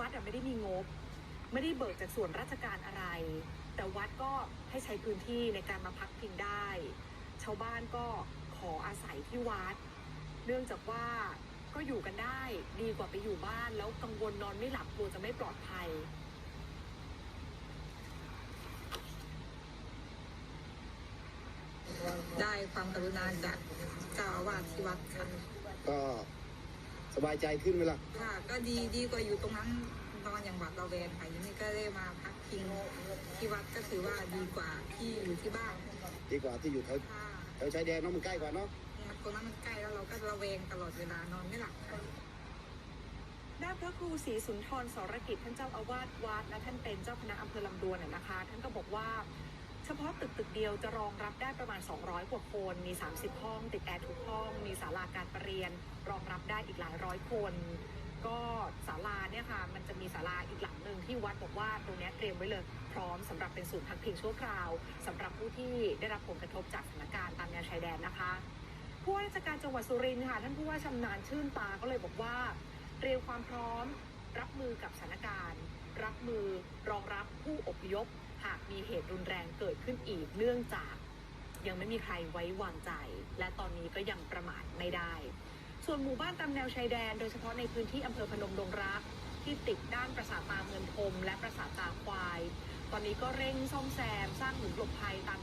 วัดอะไม่ได้มีงบ ไม่ได้เบิกจากส่วนราชการอะไร แต่วัดก็ให้ใช้พื้นที่ในการมาพักพิงได้ ชาวบ้านก็ขออาศัยที่วัด เนื่องจากว่าก็อยู่กันได้ดีกว่าไปอยู่บ้านแล้วกังวลนอนไม่หลับกลัวจะไม่ปลอดภัยได้ความกรุณาจากเจ้าอาวาสที่วัดค่ะก็ บายใจขึ้นไหมล่ะ ค่ะก็ดีดีกว่าอยู่ตรงนั้นนอนอย่างหวาดระแวงค่ะอยังนี้ก็ได้มาพักพิงที่วัดก็ถือว่าดีกว่าที่อยู่ที่บ้านดีกว่าที่อยู่แถวค่ะแถวชายแดนเนาะมันใกล้กว่าเนาะมันตรงนั้นมันใกล้แล้วเราก็ระแวงตลอดเวลานอนไม่หลับค่ะ ด้านพระครูศรีสุนทรสรกิจท่านเจ้าอาวาสวัดและท่านเป็นเจ้าคณะอำเภอลำดวนน่ะนะคะ ท่านก็บอกว่า เฉพาะตึกตึกเดียวจะรองรับได้ประมาณ 200 กว่าคน มี 30 ห้อง ติดแอร์ทุกห้อง มีศาลาการประเรียน รองรับได้อีกหลายร้อยคน ก็ศาลาเนี่ยค่ะ มันจะมีศาลาอีกหลังหนึ่งที่วัดบอกว่าตรงนี้เตรียมไว้เลย พร้อมสำหรับเป็นศูนย์พักพิงชั่วคราวสำหรับผู้ที่ได้รับผลกระทบจากสถานการณ์ตามแนวชายแดนนะคะผู้ว่าราชการจังหวัดสุรินทร์ค่ะท่านผู้ว่าชำนาญชื่นตาก็เลยบอกว่า เตรียมความพร้อมรับมือกับสถานการณ์ รับมือรองรับผู้อพยพ หากมีเหตุรุนแรงเกิดขึ้นอีกเนื่องจาก ยังไม่มีใครไว้วางใจ และตอนนี้ก็ยังประมาทไม่ได้ ส่วนหมู่บ้านตามแนวชายแดน โดยเฉพาะในพื้นที่อำเภอพนมดงรักที่ติดด้านปราสาทตาเมืองพมและปราสาทตาควาย ตอนนี้ก็เร่งซ่อมแซมสร้างหลุมหลบภัยตาม